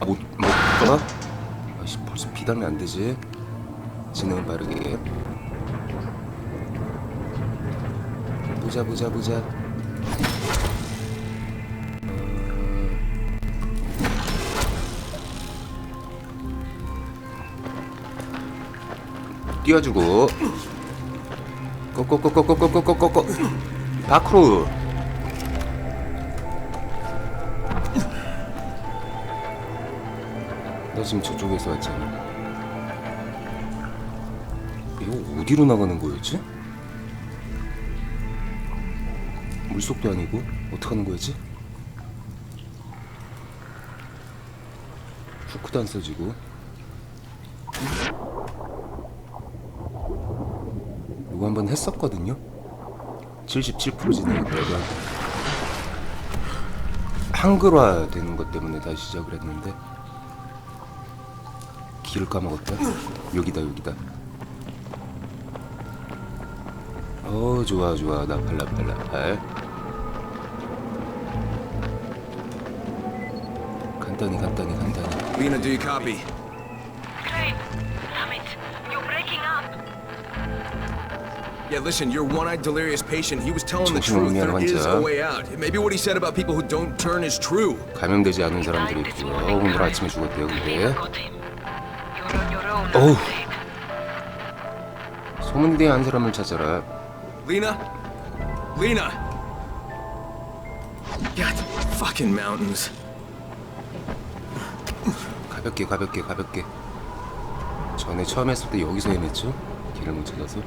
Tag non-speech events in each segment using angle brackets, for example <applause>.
아, 못, 못 가? 아씨, 벌써 비달면 안 되지. 진행은 빠르게. 보자, 보자, 보자. 띄워주고 꼬꼬꼬꼬꼬꼬꼬꼬꼬 바크로 너 지금 저쪽에서 왔잖아 이거 어디로 나가는 거였지? 물속도 아니고 어떡하는 거였지? 후크도 안 써지고 이거 한번 했었거든요. 77% 진행했다가 한글화 되는 것 때문에 다시 시작을 했는데 길을 까먹었다. 여기다 여기다. 어 좋아 좋아 나팔 나팔 나팔. 간단히 간단히 간단히. Lena, do you copy? Crane, damn it, you're breaking up. Yeah, listen, your one-eyed delirious patient, he was telling the truth. There is 환자. a way out. Maybe what he said about people who don't turn is true. 감염되지 않은 사람들이 있고요. 어, 오늘 아침에 죽었대요. 근데 got him. I'm afraid. 소문에 대한 사람을 찾아라. Lena? Lena! God, fucking mountains. 가볍게 가볍게 가볍게 전에 처음 했을 때 여기서 헤맸죠? 길을 못 찾아서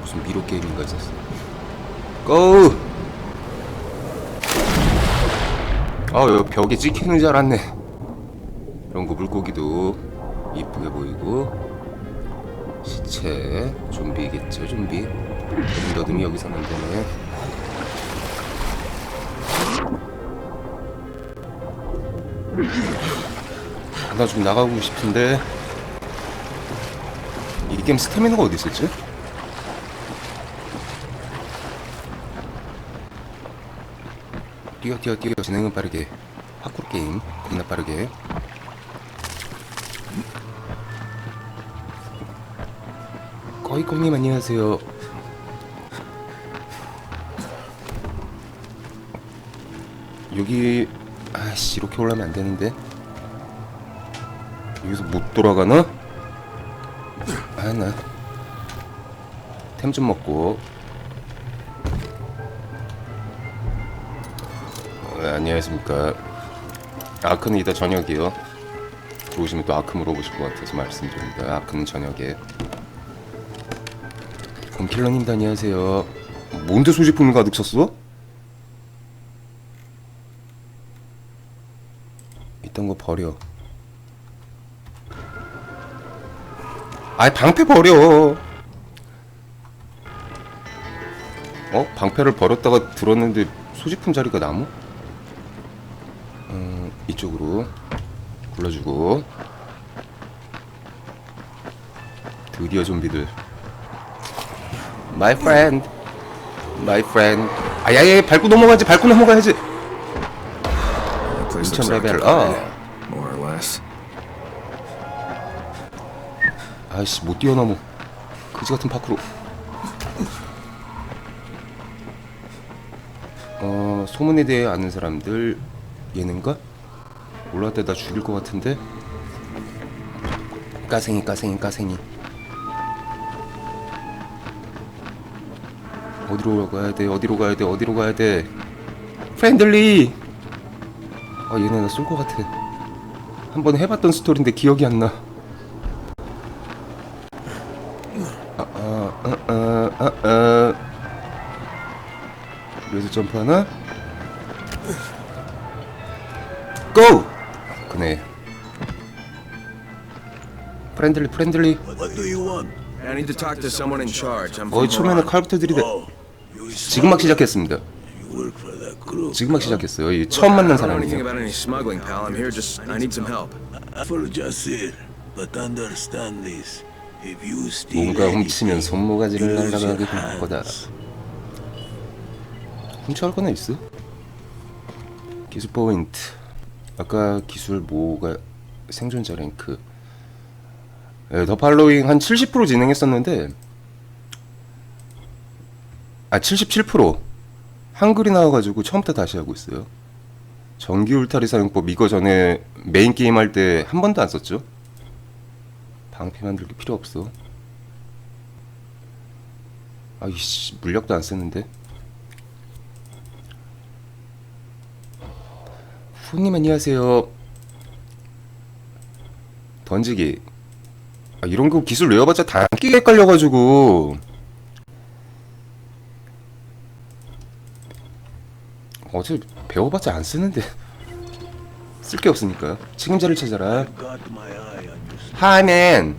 무슨 미로 게임인가 있었어 고! 아 여기 벽에 찍히는 줄 알았네 이런 거 물고기도 이쁘게 보이고 시체 좀비겠죠 좀비? 더듬이 여기서는 안 되네. 나 좀 나가고 싶은데. 이 게임 스태미나가 어디 있었지? 뛰어 뛰어 뛰어. 진행은 빠르게. 파쿠르 게임. 겁나 빠르게 꺼이꺼님 안녕하세요 여기 아씨 이렇게 올라면 안 되는데 여기서 못 돌아가나? 아, 나. 템 좀 먹고. 어, 네, 안녕하십니까. 아크는 이따 저녁이요. 들어오시면 또 아크 물어보실 것 같아서 말씀드립니다. 아크는 저녁에. 곰킬러님도 안녕하세요. 뭔데 소지품을 가득 쳤어? 이딴 거 버려. 아이 방패 버려. 어? 방패를 버렸다가 들었는데 소지품 자리가 나무? 음, 이쪽으로 굴러주고 드디어 좀비들 My friend. My friend. 아야야 밟고 넘어가야지 밟고 넘어가야지. Place looks like level. 아. More or less. 아이씨 못 뛰어넘어. 그지 같은 파크로. 어 소문에 대해 아는 사람들 얘는가? 올라갈 때나 죽일 것 같은데. 까생이 까생이 까생이 어디로 가야 돼 어디로 가야 돼 어디로 가야 돼 프렌들리 아 얘네 나 쏠 것 같아 한 번 해봤던 스토리인데 기억이 안나 어, 어, 어, 어. 여기서 점프하나? 고! 그네. 프렌들리, 프렌들리. What do you want? I need to talk to someone in charge. I'm 어이, from 처음에는 Iran. 칼부터 들이대. Oh, 지금 막 시작했습니다. 지금 막 시작했어요. 이 처음 만난 I don't know anything 사람이에요. about any smuggling, pal. I'm here just. I need some help. For Jasir, but understand this. If you steal 뭔가 훔치면 손모가지를 your 될 거다. 훔쳐갈 거나 있어? 기술 포인트. 아까 기술 뭐가 생존자 랭크 예, 더 팔로잉 한 70% 진행했었는데 아 77% 한글이 나와가지고 처음부터 다시 하고 있어요. 전기 울타리 사용법 이거 전에 메인 게임 할 때 한 번도 안 썼죠? 방패 만들기 필요 없어. 아이씨 물약도 안 쓰는데. 후님 안녕하세요. 던지기. 아, 이런 거 기술 외워봤자 다 끼게 헷갈려가지고 어제 배워봤자 안 쓰는데 쓸 게 없으니까 책임자를 찾아라 you. 하맨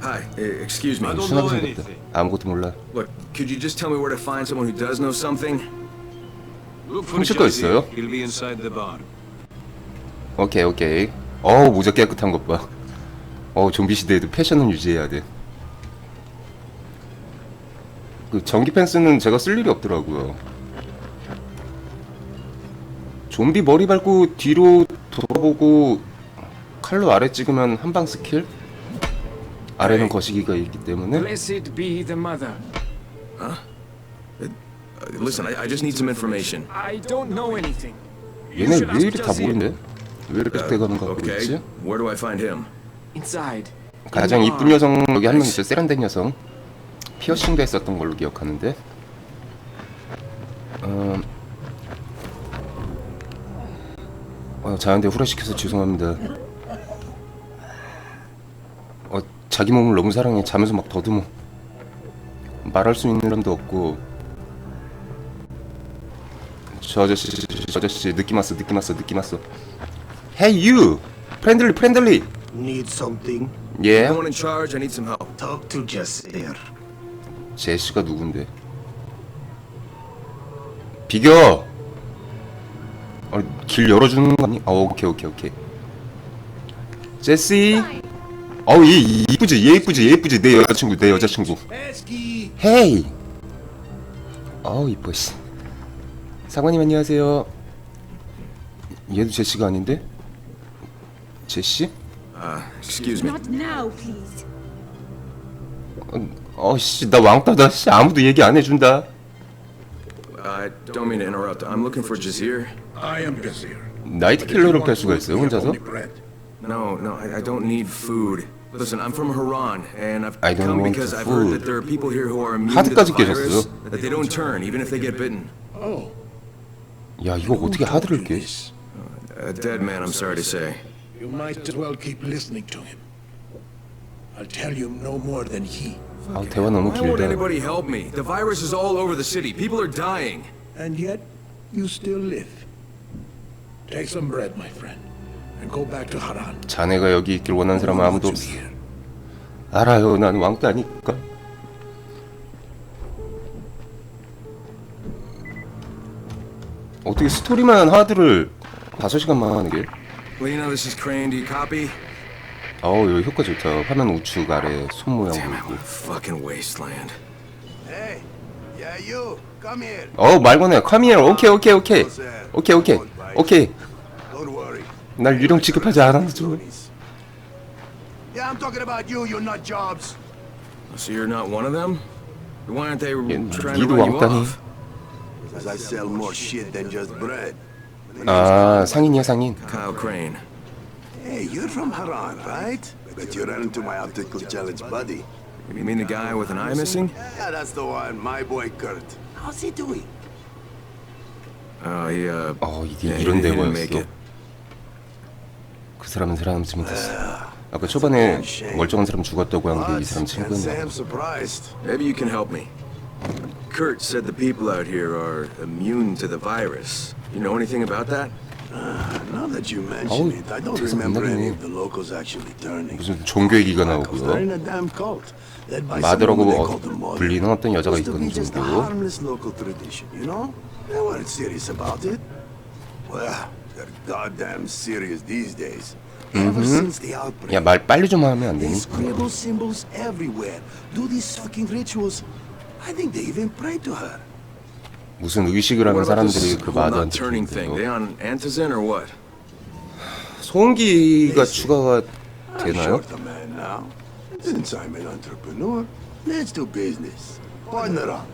Hi, eh, excuse me. 순하게 생겼다 아무것도 몰라 Look, could you just tell me where to find someone who does know something? 훔칠 거. 있어요? 오케이 오케이 어우 모자 깨끗한 것 봐 어우 좀비 시대에도 패션은 유지해야 돼그 그 전기 펜스는 제가 쓸 일이 없더라고요 좀비 머리 밟고 뒤로 돌아보고 칼로 아래 찍으면 한방 스킬 아래는 거시기가 있기 때문에 Blessed be the mother. Uh, listen, I, I just need some information. I don't know anything. 얘네 왜 이리 다 모르네 왜 이렇게 Uh, 돼가는 거 okay, 있지 where do I find him? Inside. 가장 이쁜 여성 여기 한 명 있어요 세련된 여성 피어싱도 했었던 걸로 기억하는데 자한테 후레시켜서 죄송합니다 어 자기 몸을 너무 사랑해 자면서 막 더듬어 말할 수 있는 사람도 없고 저 아저씨 저 아저씨 느낌 왔어 느낌 왔어 느낌 왔어 Hey you 프렌들리 프렌들리 Need something? 예 Someone in charge, I need some help. Talk to Jasir. 제시가 누군데? 비겨! 어, 길 열어주는 거 아니? 아 오케이 오케이 오케이 제시 어우 얘 이쁘지 얘 이쁘지 얘 이쁘지 내 여자친구 내 여자친구 헤이 어우 이뻐 씨 사관님 안녕하세요 얘도 제시가 아닌데? 제시? Uh, excuse me. Not now, please. 어씨 나 왕따다 씨 아무도 얘기 안 해준다 I don't mean to interrupt. I'm looking for Jazir. I am Gazir. 나이트 킬러로 갈 수가 있어요 혼자서? Only bread. No, no, I, I don't need food. Listen, I'm from Haran, and I've I don't come want because I've food. heard that there are people here who are immune to the 하드까지 virus, 깨졌어요. that they don't turn, even if they get bitten. Oh, 야 이거 어떻게 하드를 깨? this. A dead man, I'm sorry to say. You might as well keep listening to him. I'll tell you no more than he. 아 대화 너무 Why won't 길다. anybody help me? The virus is all over the city. People are dying. And yet, you still live. Take some bread, my friend, and go back to Haran. 자네가 여기 있길 원하는 사람은 아무도 없어. 알아요, 난 왕따니까. 어떻게 스토리만 하드를 5시간만 하는 게? Lena, this is Crane. Do you copy? 어우 여기 효과 좋다. 화면 우측 아래 손 모양 보이고. fucking wasteland. Hey, yeah, you, come here. 어우 말 거네. 카미엘 오케이 오케이 오케이. 오케이 오케이 오케이. Don't worry. 날 유령 취급하지 않아도 좋아. Yeah, I'm talking about you, you nut jobs. So you're not one of them? Why aren't they 얘 trying to 니도 run you 왕따니? off? Because I sell more shit than just bread. 아 상인이야 상인. Kyle Crane. Hey, you're from Haran, right? But you ran into my optical challenge buddy. You mean the guy with an eye missing? Yeah, that's the one, my boy Kurt. How's he doing? Oh, he, uh... 어 이게 yeah, he 이런 make 대화였어. it. 그 사람은 살아남지 못했어. 아까 초반에 멀쩡한 사람 죽었다고 한 게 이? 사람 Can't say 친구였나? I'm surprised. Maybe you can help me. Kurt said the people out here are immune to the virus. You know anything about that? Now that you mention 어우, it, I don't 재수 remember any 없나보네. of the locals actually turning. 무슨 종교 얘기가 나오고요. in a damn cult. led by 마더라고 someone they 어, Mother. 불리는 어떤 여자가 Used to be 있거든 just a 종교. harmless local tradition, you know? They weren't serious about it. Well, they're goddamn serious these days. Ever since the outbreak, 야 말 빨리 좀 하면 안 they 되니? scribble symbols everywhere, do these fucking rituals. I think they even pray to her. 무슨 의식을 하면 What about this 사람들이 그 whole not 마더한테 turning thing? They 죽는데요. on antizin or what? 소음기가 추가가 I'm 되나요? short a man now. Since I'm an entrepreneur, let's do business. Partner up.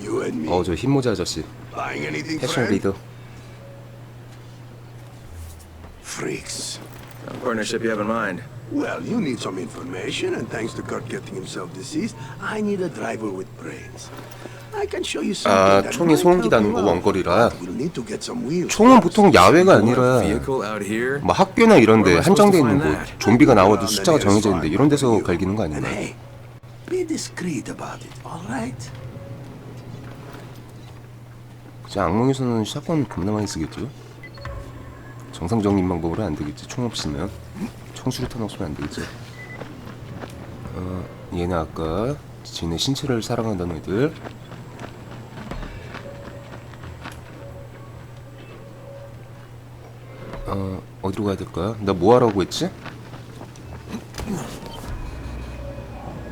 You and me. 어 저 흰모자 아저씨 Buying anything, 패션 friend? 리더 Freaks. Partnership you have in mind? Well, you need some information, and thanks to Kurt getting himself deceased, I need a driver with brains. 아 총이 might 소음기 help 나는 you 거 out. 원거리라. 총은 보통 야외가 아니라? 뭐 학교나 이런데 am I 한정돼 있는 곳? 좀비가 나와도 숫자가 정해져 있는데 이런 데서 갈기는 거 right? 그치 악몽에서는 샷건 겁나 많이 쓰겠죠? 정상적인 방법으로 안 되겠지 총 없으면 총수류탄 없으면 안 되겠지 어 얘는 아까 지네 신체를 사랑한다는 애들 어 어디로 가야 될까? 나뭐 하라고 했지?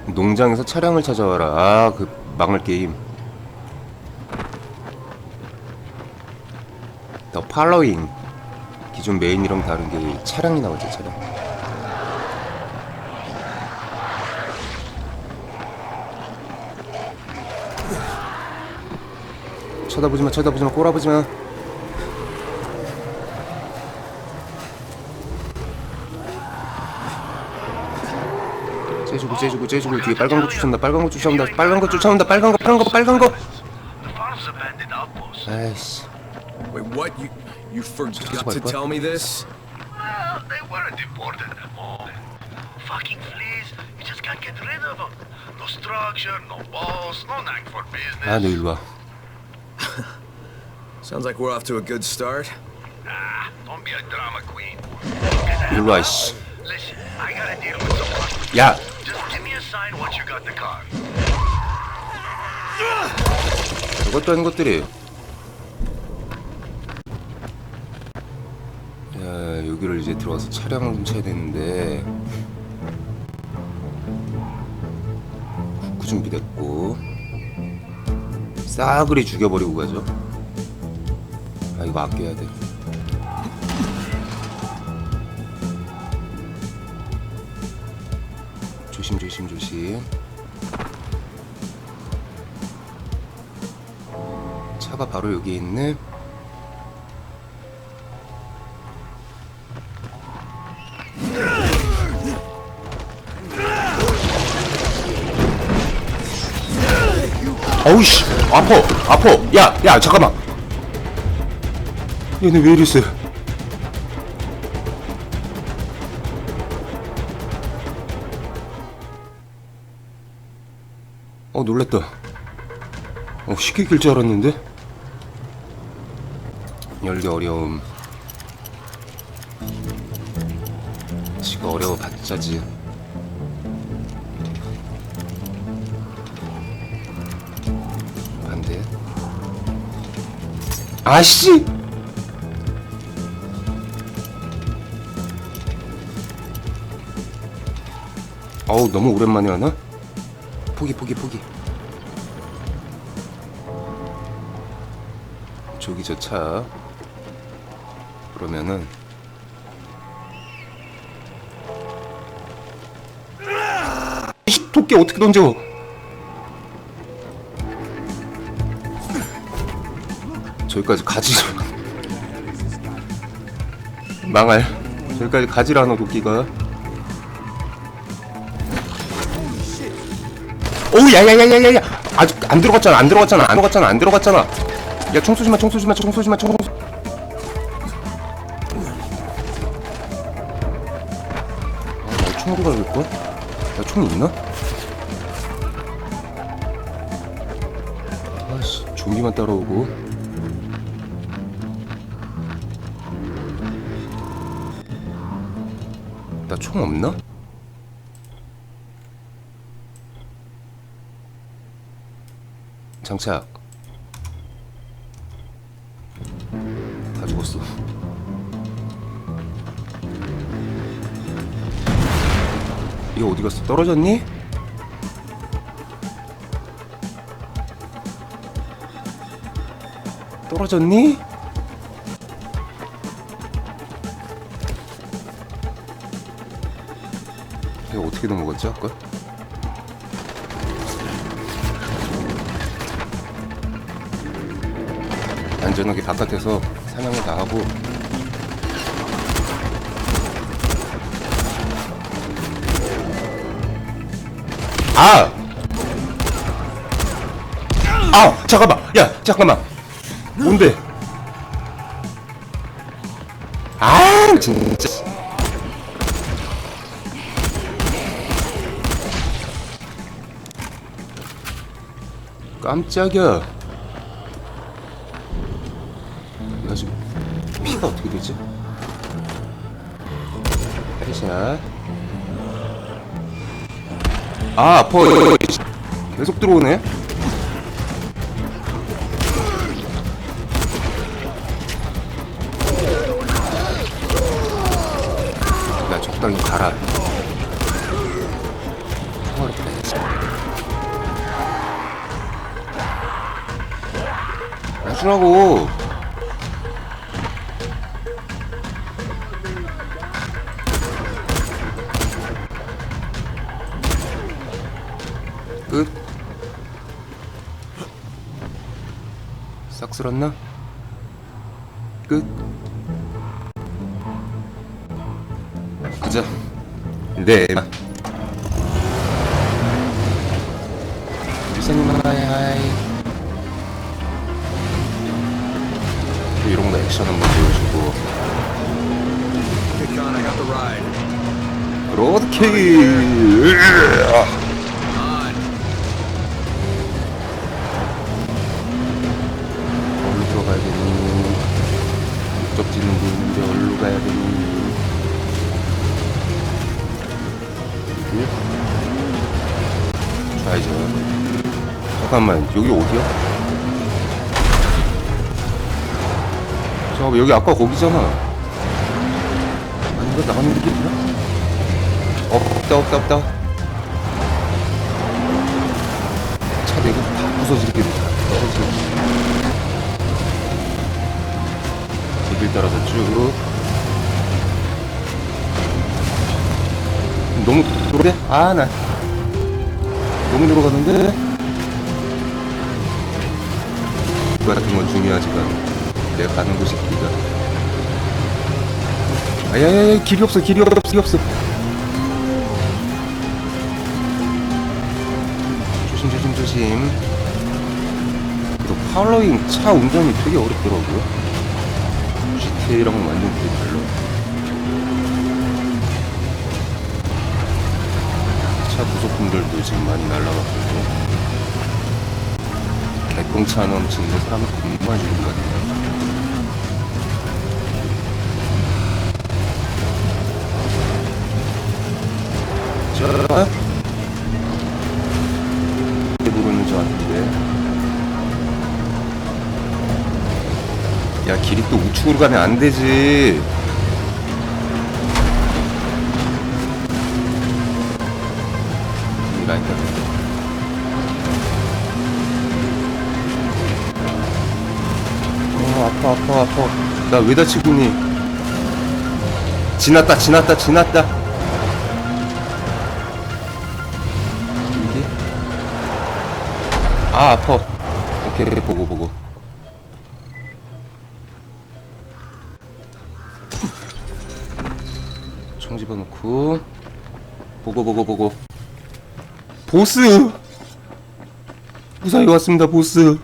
농장에서 차량을 찾아와라. 아그 망할 게임. 더 팔로잉 기존 메인이랑 다른 게 차량이 나오죠 차량. 쳐다보지 마 쳐다보지 마 꼬라보지 마 째주고 째주고 째주고 뒤에 빨간 거 쫓아온다 빨간 거 쫓아온다 빨간 거 쫓아온다 빨간 거 빨간 거 빨간 거 아이씨 Wait, what? You you forgot to what? tell me this? Well, they weren't important at all. Fucking fleas, you just can't get rid of them. No structure, no balls, no knack for business. 아 너 일로 와 <laughs> Sounds like we're off to a good start. Ah, don't be a drama queen. 일로 와 씨. Listen, I gotta deal with some customers. 야 저것도 아닌 것들이에요. 야, 여기를 이제 들어가서 차량을 훔쳐야 되는데 국구 준비됐고 싸그리 죽여버리고 가죠. 아 이거 아껴야 돼. 조심 조심 조심. 차가 바로 여기 있네. 어우씨 아파 아파 야야 잠깐만 얘네 왜 이랬어 어 놀랬다. 어 쉽게 길 줄 알았는데. 열기 어려움. 지가 어려워 봤자지. 반대 아씨! 어우 너무 오랜만에 하나? 포기 포기 포기 저기 저 차. 그러면은 이 도끼 어떻게 던져? 저기까지 가지 망할. 저기까지 가지라 너 도끼가. 오우 야야야야야야. 아직 안 들어갔잖아 안 들어갔잖아 안 들어갔잖아 안 들어갔잖아 야 총 쏘지 마 총 쏘지 마 총 쏘지 마 총 쏘- 아, 나 총으로 갈걸? 야총 있나? 아씨 좀비만 따라오고 나 총 없나? 장착 이거 어디 갔어? 떨어졌니? 떨어졌니? 이거 어떻게 넘어갔지 아까? 안전하게 바깥에서 사냥을 다 하고 아! 아! 잠깐만! 야! 잠깐만! 뭔데? 아! 진짜 깜짝이야 나 지금 피가 어떻게 되지? 헤샷 아 이거 계속 들어오네. 야 적당히 가라. 빼야지 해주라고 싹 쓸었나? 끝. 가자. 네. 유사님 하이 하이 또 이런 거 액션 한번 보여주고. Hey, Con, I 잠깐만 여기 어디야? 잠깐 여기 아까 거기잖아. 아닌가? 나가는 길이 있나? 없다 없다 없다. 차 내고 다 부서지게 다 떨어지게 길 따라서 쭉. 너무 들어오래? 아나. 너무 들어가는데 그거 같은 건 중요하지가 않아 내가 가는 곳이 길이다. 아야야야 길이 없어 길이 없어 길이 없어. 조심 조심 조심. 또 팔로잉 차 운전이 되게 어렵더라고요. GTA랑은 완전 달라 차 부속품들도 지금 많이 날라갔고 개똥차 넘치는데 사람을 죽인 것 같아요. 자 보고 있는 저 같은데. 야 길이 또 우측으로 가면 안 되지 아파 아파 나 왜 다치고 니. 지났다 지났다 지났다. 이게? 아 아파. 오케이 보고 보고. 총 집어넣고. 보고 보고 보고. 보스! 무사히 왔습니다 보스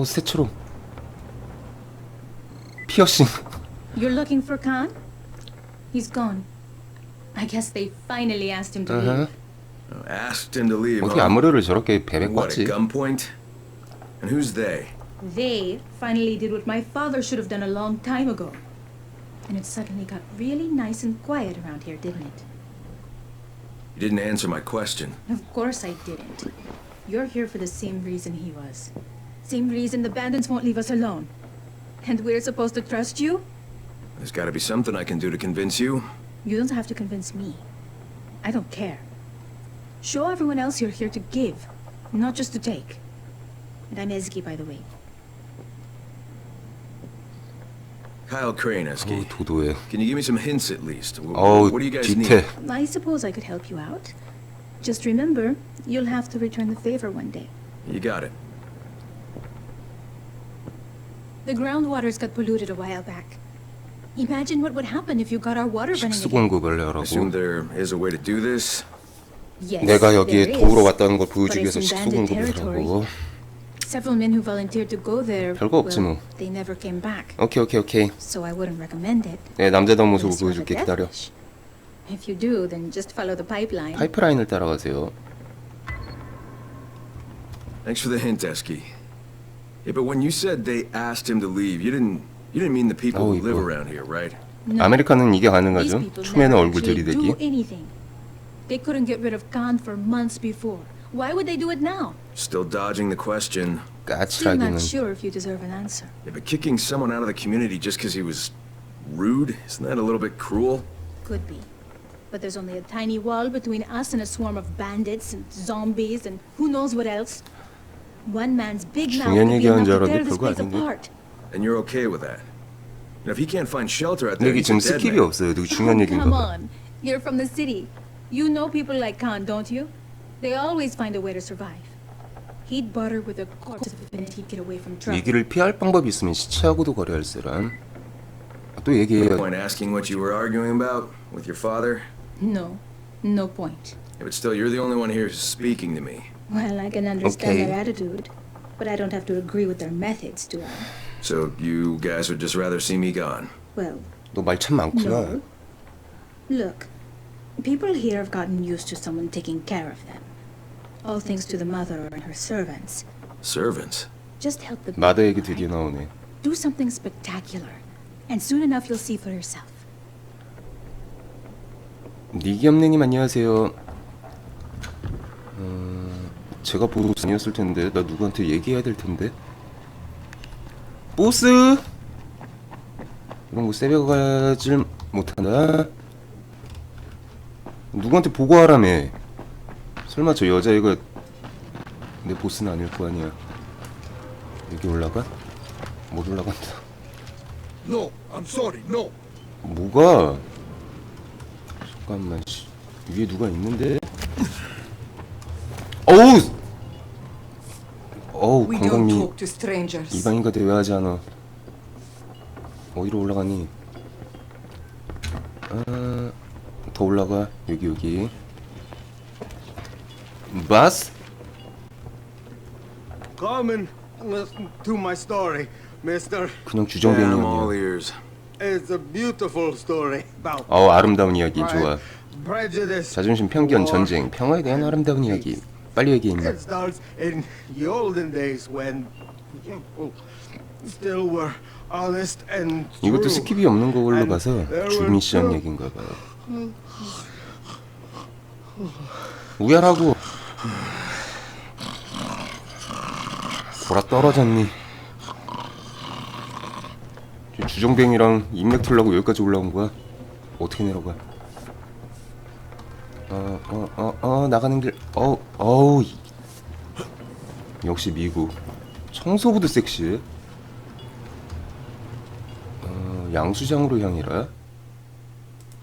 어우 새초롬 피어싱 You're looking for Khan? He's gone. I guess they finally asked him to 어허. leave. Asked him to leave. 어떻게 huh? 아무래를 저렇게 베베 What, 꿨지 at gunpoint? And who's they? They finally did what my father should have done a long time ago. And it suddenly got really nice and quiet around here, didn't it? You didn't answer my question. Of course I didn't. You're here for the same reason he was. Same reason the bandits won't leave us alone. And we're supposed to trust you? There's gotta be something I can do to convince you. You don't have to convince me. I don't care. Show everyone else you're here to give, not just to take. And I'm Ezgi, by the way. Kyle Crane, 어, Esky. 도도해. Can you give me some hints at least? Wh- 어우 what do you guys 뒤태. need? I suppose I could help you out. Just remember, you'll have to return the favor one day. You got it. The groundwaters got polluted a while back. Imagine what would happen if you got our water running 식수 again. 공급을 Assume 하라고. there is a way to do this. Yes, 내가 여기에 there 도우러 is. 왔다는 걸 보여주기 위해서 식수 공급을. 하라고. Several men who volunteered to go there, 별거 없지 well, 뭐. they never came back. 오케이 오케이 오케이. So I wouldn't recommend it. 내 남자다운 모습을 unless you're the 보여줄게 기다려. devilish. If you do, then just follow the pipeline. 파이프라인을 따라가세요. Thanks for the hint, Esky. Yeah, but when you said they asked him to leave, you didn't you didn't mean the people Oh, who live 이거. around here, right? No. 아메리카는 이게 These 가능하죠? people 춤에는 never 얼굴 actually 들이대기. do anything. They couldn't get rid of Khan for months before. Why would they do it now? Still dodging the question. Still 까칠하기는. not sure if you deserve an answer. Yeah, but kicking someone out of the community just because he was rude, isn't that a little bit cruel? Could be. But there's only a tiny wall between us and a swarm of bandits and zombies and who knows what else. One man's big mouth 중요한 could be 얘기하는 enough 줄 to tear 알았는데 this 별거 place 아닌데. apart. And you're okay with that? And if he can't find shelter out 근데 there, 여기 he's a 지금 dead 스킵이 man. 없어요. 되게 중요한 Oh, 얘기인가 come 봐. on. You're from the city. You know people like Khan, don't you? They always find a way to survive. He'd barter with a corpse and he'd get away from trouble. 위기를 피할 방법이 있으면 시체하고도 거래할 사람. 아, 또 얘기해요. Point asking what you were arguing about with your father? No, no point. Yeah, but still, you're the only one here who's speaking to me. Well, I can understand Okay. their attitude, but I don't have to agree with their methods, do I? So you guys would just rather see me gone? Well, 너 말 참 많구나. no. Look, people here have gotten used to someone taking care of them. All thanks to the mother and her servants. Servants? Just help the 마더 얘기 people, 드디어 right? 나오네. Do something spectacular, and soon enough you'll see for yourself. 니기엄네님 안녕하세요. 어, 제가 보스 아니었을 텐데 나 누구한테 얘기해야 될 텐데. 보스 이런 거 새벽가질 못하나? 누구한테 보고하라며? 설마 저 여자애가 내 보스는 아닐 거 아니야? 여기 올라가? 못 올라간다. No, I'm sorry, no. 뭐가? 잠깐만 씨. 위에 누가 있는데? 어우! 어우 We don't 관광미 talk to strangers. 이방인과 대화하지 않아 어디로 올라가니? 아, 더 올라가 여기 여기 바스? Come and listen to my story, mister. 그냥 I'm all ears. It's a beautiful story about 어 아름다운 이야기 좋아 prejudice. 자존심 편견 war. 전쟁 평화에 대한 아름다운 이야기 빨리 얘기해 임마 It starts in the olden days when people still were honest and true. 이것도 스킵이 없는 걸로 봐서 미션 two- 얘긴가 봐요. 우야라고 보라 떨어졌니? 저 주정뱅이랑 인맥 털라고 여기까지 올라온 거야? 어떻게 내려가? 어어어 어, 어, 나가는 길. 어 어우. 이- 역시 미국. 청소부도 섹시해. 어, 양수장으로 향이라